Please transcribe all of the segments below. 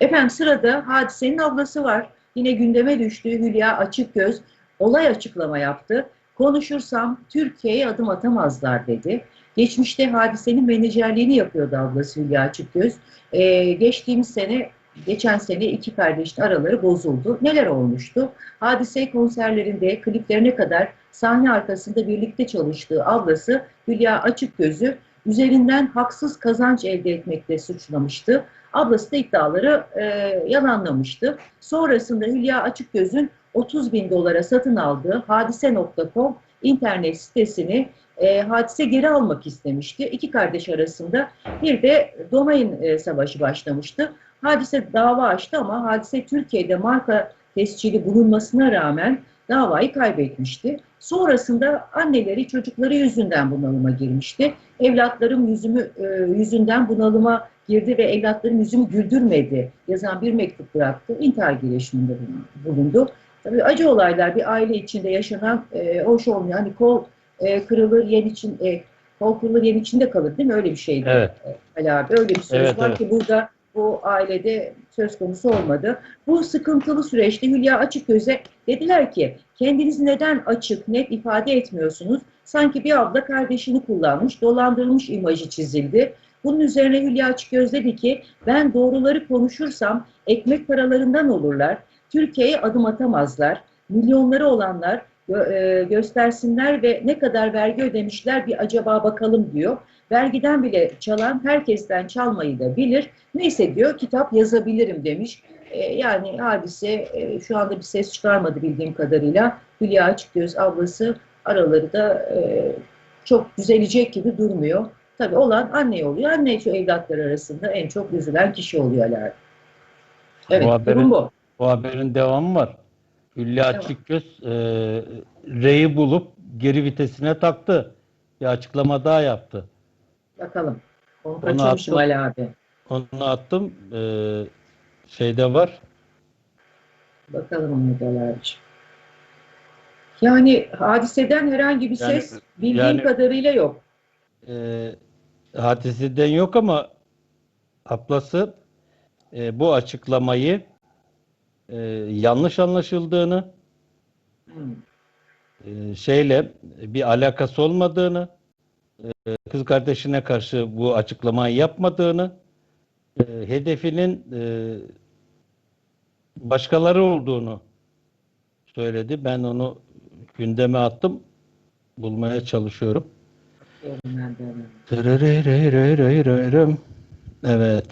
Efendim sırada hadisenin ablası var. Yine gündeme düştü Hülya Açıkgöz. Olay açıklama yaptı. Konuşursam Türkiye'ye adım atamazlar dedi. Geçmişte hadisenin menajerliğini yapıyordu ablası Hülya Açıkgöz. Ee, geçtiğimiz sene, geçen sene iki kardeşin araları bozuldu. Neler olmuştu? Hadise konserlerinde, kliplerine kadar sahne arkasında birlikte çalıştığı ablası Hülya Açıkgöz'ü üzerinden haksız kazanç elde etmekle suçlamıştı. Ablası da iddiaları e, yalanlamıştı. Sonrasında Hülya Açıkgöz'ün 30 bin dolara satın aldığı hadise.com internet sitesini e, hadise geri almak istemişti. İki kardeş arasında bir de domain e, savaşı başlamıştı. Hadise dava açtı ama hadise Türkiye'de marka tescili bulunmasına rağmen davayı kaybetmişti. Sonrasında anneleri çocukları yüzünden bunalıma girmişti. Evlatlarım yüzümü e, yüzünden bunalıma girdi ve evlatlarım yüzümü güldürmedi yazan bir mektup bıraktı. İntihar girişiminde bulundu. Tabii acı olaylar bir aile içinde yaşanan e, hoş olmuyor. Hani kol e, kırılır yen için e, kol kırılır yen içinde kalır değil mi? Öyle bir şeydi. Evet. Ali abi öyle bir söz Evet, var evet. ki burada bu ailede söz konusu olmadı. Bu sıkıntılı süreçte Hülya Açıkgöz'e dediler ki kendinizi neden açık, net ifade etmiyorsunuz? Sanki bir abla kardeşini kullanmış, dolandırılmış imajı çizildi. Bunun üzerine Hülya Açıkgöz dedi ki ben doğruları konuşursam ekmek paralarından olurlar. Türkiye'ye adım atamazlar. Milyonları olanlar e, göstersinler ve ne kadar vergi ödemişler bir acaba bakalım diyor. Vergiden bile çalan herkesten çalmayı da bilir. Neyse diyor kitap yazabilirim demiş. E, yani hadise e, şu anda bir ses çıkarmadı bildiğim kadarıyla. Hülya Açıkgöz ablası araları da e, çok düzelecek gibi durmuyor. Tabii olan anne oluyor. Anne şu evlatlar arasında en çok üzülen kişi oluyor Ali abi. Evet, Bu haberin- durum bu. Bu haberin devamı var. Hülya Tamam. Açıkgöz e, R'yi bulup geri vitesine taktı. Bir açıklama daha yaptı. Bakalım. Onu kaçırmışım attım. Ali abi. Onu attım. E, şeyde var. Bakalım onu da abiciğim. Yani hadiseden herhangi bir Yani- ses bildiğim yani- kadarıyla yok. E, hadiseden yok ama ablası e, bu açıklamayı e, yanlış anlaşıldığını Hmm. e, şeyle bir alakası olmadığını, e, kız kardeşine karşı bu açıklamayı yapmadığını, e, hedefinin e, başkaları olduğunu söyledi. Ben onu gündeme attım. Bulmaya çalışıyorum. Evet.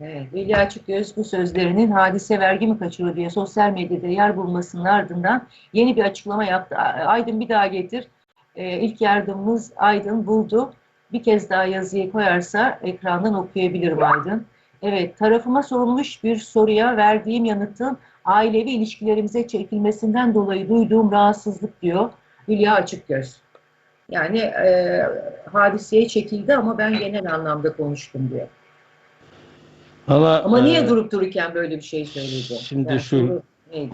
Evet, Hülya Açıkgöz bu sözlerinin hadise vergi mi kaçırıyor diye sosyal medyada yer bulmasının ardından yeni bir açıklama yaptı. Aydın bir daha getir. Ee, ilk yardımımız Aydın buldu. Bir kez daha yazıyı koyarsa ekrandan okuyabilirim Aydın. Evet, tarafıma sorulmuş bir soruya verdiğim yanıtın ailevi ilişkilerimize çekilmesinden dolayı duyduğum rahatsızlık diyor Hülya Açıkgöz. Yani e, hadiseye çekildi ama ben genel anlamda konuştum diyor. Valla, Ama niye e, durup dururken böyle bir şey söyledi? şimdi Yani şu-?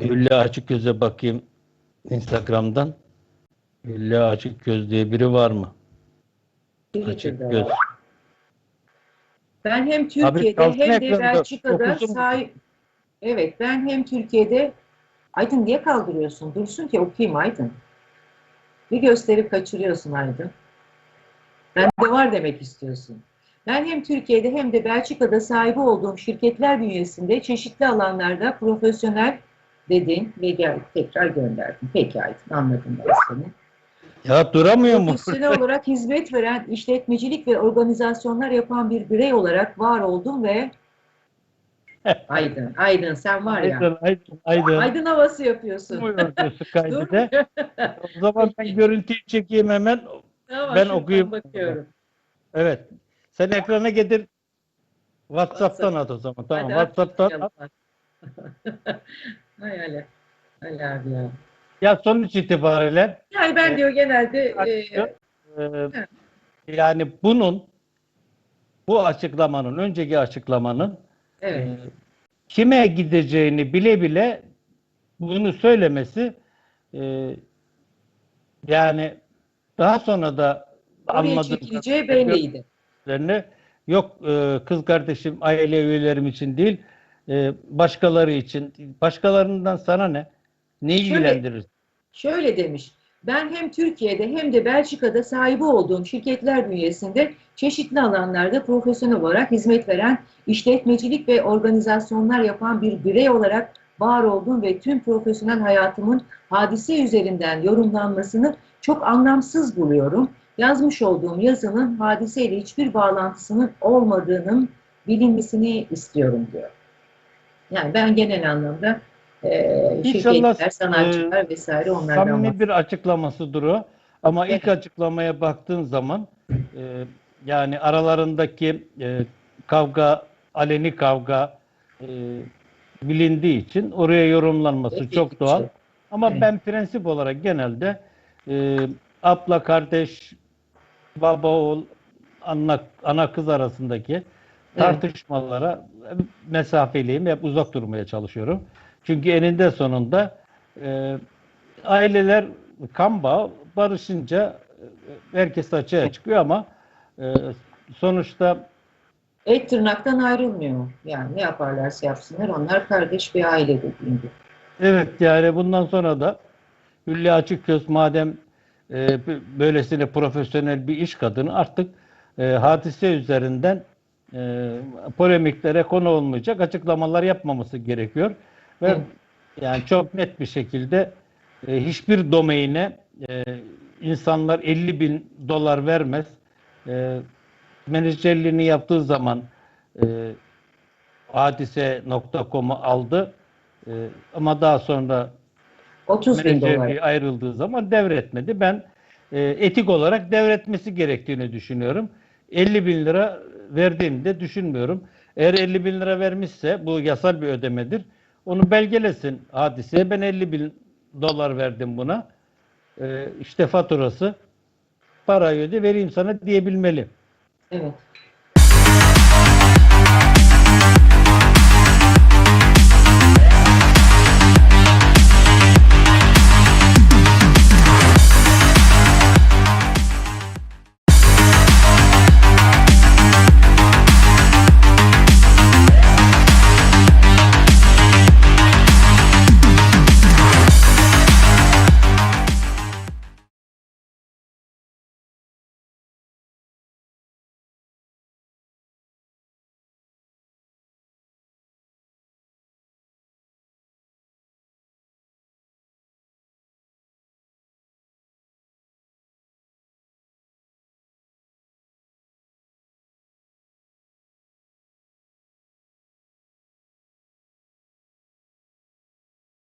Hülya Açıkgöz'e bakayım Instagram'dan. Hülya Açıkgöz diye biri var mı? Twitter'da Açıkgöz. var. Ben hem Türkiye'de kalsın hem de Belçika'da sahip... Evet, ben hem Türkiye'de... Aydın niye kaldırıyorsun? Dursun ki okuyayım Aydın. Bir gösterip kaçırıyorsun Aydın. Bende var demek istiyorsun. Ben hem Türkiye'de hem de Belçika'da sahibi olduğum şirketler bünyesinde çeşitli alanlarda profesyonel dedin ve gel tekrar gönderdim. Peki Aydın anladım ben seni. Ya duramıyor mu? Profesyonel olarak hizmet veren işletmecilik ve organizasyonlar yapan bir birey olarak var oldum ve Aydın, Aydın sen var ya. Aydın, Aydın, Aydın. Aydın havası yapıyorsun. Buyur diyorsun kaydede. O zaman ben görüntüyü çekeyim hemen. Tamam, Ben okuyayım. Bakıyorum. Evet. Sen ekrana getir. WhatsApp'tan at o zaman. Tamam. Hadi at WhatsApp'tan at. Hay Ali. Ali abi ya. Ya sonuç itibariyle Yani ben Evet. diyor genelde e, e, yani bunun bu açıklamanın, önceki açıklamanın evet. e, kime gideceğini bile bile bunu söylemesi e, yani daha sonra da anladığım çekileceği belliydi. yok e, kız kardeşim aile üyelerim için değil e, başkaları için. Başkalarından sana ne? Ne ilgilendirir? Şöyle demiş. Ben hem Türkiye'de hem de Belçika'da sahibi olduğum şirketler bünyesinde çeşitli alanlarda profesyonel olarak hizmet veren işletmecilik ve organizasyonlar yapan bir birey olarak var olduğum ve tüm profesyonel hayatımın hadise üzerinden yorumlanmasını çok anlamsız buluyorum. Yazmış olduğum yazının hadiseyle hiçbir bağlantısının olmadığının bilinmesini istiyorum diyor. Yani ben genel anlamda e, İnşallah, şirketler, sanatçılar vesaire onlardan Samimi bir açıklamasıdır o. Ama Evet. ilk açıklamaya baktığın zaman e, yani aralarındaki e, kavga, aleni kavga e, bilindiği için oraya yorumlanması Evet, çok doğal. şey. Ama Evet. ben prensip olarak genelde e, abla kardeş, baba oğul, ana, ana kız arasındaki tartışmalara mesafeliyim. Hep uzak durmaya çalışıyorum. Çünkü eninde sonunda e, aileler kan bağı barışınca e, herkes açığa çıkıyor ama e, sonuçta Et tırnaktan ayrılmıyor. Yani ne yaparlarsa yapsınlar onlar kardeş bir aile dediğim gibi. Evet yani bundan sonra da Hülya Açıkgöz madem e, böylesine profesyonel bir iş kadını artık e, hadise üzerinden e, polemiklere konu olmayacak açıklamalar yapmaması gerekiyor. Ve yani çok net bir şekilde e, hiçbir domaine e, insanlar 50 bin dolar vermez. E, menajerliğini yaptığı zaman e, hadise.com'u aldı. E, ama daha sonra 30 bin dolar. ayrıldığı zaman devretmedi. Ben e, etik olarak devretmesi gerektiğini düşünüyorum. 50 bin lira verdiğini de düşünmüyorum. Eğer 50 bin lira vermişse bu yasal bir ödemedir. Onu belgelesin hadiseye. Ben 50 bin dolar verdim buna. E, işte faturası parayı öde vereyim sana diyebilmeli. Evet.